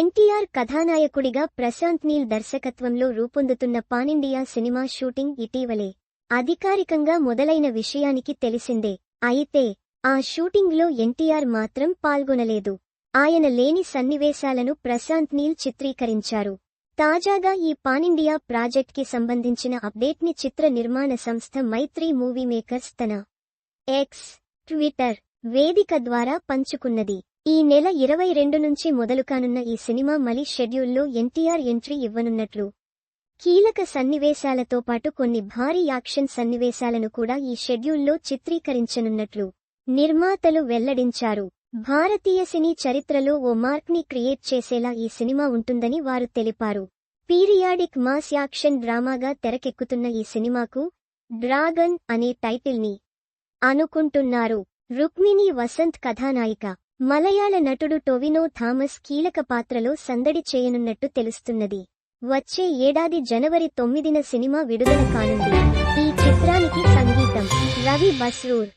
ఎన్టీఆర్ కథానాయకుడిగా ప్రశాంత్ నీల్ దర్శకత్వంలో రూపొందుతున్న పానిండియా సినిమా షూటింగ్ ఇటీవలే అధికారికంగా మొదలైన విషయానికి తెలిసిందే. అయితే ఆ షూటింగ్లో ఎన్టీఆర్ మాత్రం పాల్గొనలేదు. ఆయన లేని సన్నివేశాలను ప్రశాంత్ నీల్ చిత్రీకరించారు. తాజాగా ఈ పానిండియా ప్రాజెక్ట్కి సంబంధించిన అప్డేట్ని చిత్ర నిర్మాణ సంస్థ మైత్రి మూవీ మేకర్స్ తన ఎక్స్ ట్విట్టర్ వేదిక ద్వారా పంచుకున్నది. ఈ నెల ఇరవై రెండు నుంచి మొదలుకానున్న ఈ సినిమా మలి షెడ్యూల్లో ఎన్టీఆర్ ఎంట్రీ ఇవ్వనున్నట్లు. కీలక సన్నివేశాలతో పాటు కొన్ని భారీ యాక్షన్ సన్నివేశాలను కూడా ఈ షెడ్యూల్లో చిత్రీకరించనున్నట్లు నిర్మాతలు వెల్లడించారు. భారతీయ సినీ చరిత్రలో ఓ మార్క్ని క్రియేట్ చేసేలా ఈ సినిమా ఉంటుందని వారు తెలిపారు. పీరియాడిక్ మాస్ యాక్షన్ డ్రామాగా తెరకెక్కుతున్న ఈ సినిమాకు డ్రాగన్ అనే టైటిల్ని అనుకుంటున్నారు. రుక్మిణి వసంత్ కథానాయిక మలయాళ నటుడు టొవినో థామస్ కీలక పాత్రలో సందడి చేయనున్నట్టు తెలుస్తున్నది. వచ్చే ఏడాది జనవరి తొమ్మిదిన సినిమా విడుదల కానుంది. ఈ చిత్రానికి సంగీతం రవి బస్రూర్.